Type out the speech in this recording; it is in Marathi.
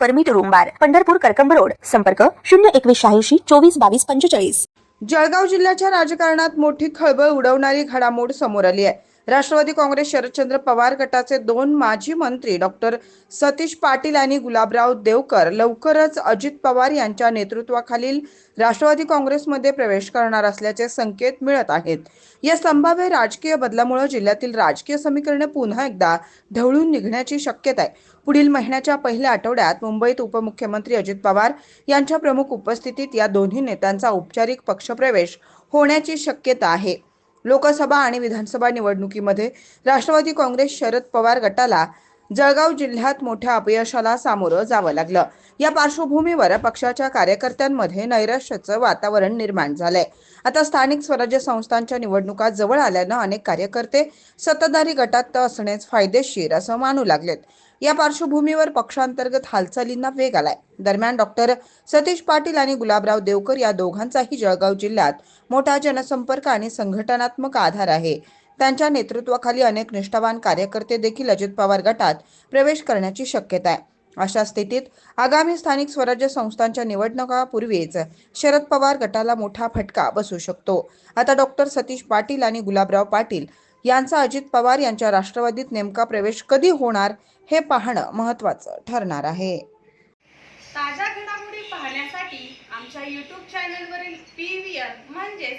permit room bar Pandharpur Karkamb road संपर्क शून्य एकवीस शहाऐंशी चोवीस बावीस पंचेचाळीस. जळगाव जिल्ह्याच्या राजकारणात मोठी खळबळ उडवणारी घडामोड समोर आली आहे. राष्ट्रवादी काँग्रेस शरदचंद्र पवार गटाचे दोन माजी मंत्री डॉक्टर सतीश पाटील आणि गुलाबराव देवकर लवकरच अजित पवार यांच्या नेतृत्वाखालील राष्ट्रवादी काँग्रेसमध्ये प्रवेश करणार असल्याचे संकेत मिळत आहेत. या संभाव्य राजकीय बदलामुळे जिल्ह्यातील राजकीय समीकरणे पुन्हा एकदा ढवळून निघण्याची शक्यता आहे. पुढील महिन्याच्या पहिल्या आठवड्यात मुंबईत उपमुख्यमंत्री अजित पवार यांच्या प्रमुख उपस्थितीत या दोन्ही नेत्यांचा औपचारिक पक्षप्रवेश होण्याची शक्यता आहे. लोकसभा आणि विधानसभा निवडणुकीमध्ये राष्ट्रवादी काँग्रेस शरद पवार गटाला जळगाव जिल्ह्यात मोठ्या अपयशाला सामोरं जावं लागलं. या पार्श्वभूमीवर पक्षाच्या कार्यकर्त्यांमध्ये नैराश्याचं वातावरण निर्माण झालंय. आता स्थानिक स्वराज्य संस्थांच्या निवडणुका जवळ आल्यानं अनेक कार्यकर्ते सत्ताधारी गटात असणेच फायदेशीर असं मानू लागलेत. या पार्श्वभूमीवर पक्षांतर्गत हालचालींना वेग आलाय. दरम्यान डॉक्टर सतीश पाटील आणि गुलाबराव देवकर या दोघांचाही जळगाव जिल्ह्यात मोठा जनसंपर्क आणि संघटनात्मक आधार आहे. त्यांच्या नेतृत्वाखाली अनेक निष्ठावान कार्यकर्ते देखील अजित पवार गटात प्रवेश करण्याची शक्यता आहे. अशा स्थितीत आगामी स्थानिक स्वराज्य संस्थांच्या निवडणुकापूर्वीच शरद पवार गटाला मोठा फटका बसू शकतो. आता डॉक्टर सतीश पाटील आणि गुलाबराव पाटील यांचा अजित पवार यांच्या राष्ट्रवादीत नेमका प्रवेश कधी होणार हे पाहणं महत्त्वाचं ठरणार आहे. ताज्या घडामोडी पाहण्यासाठी आमच्या यूट्यूब चॅनलवरील पी व्ही म्हणजेच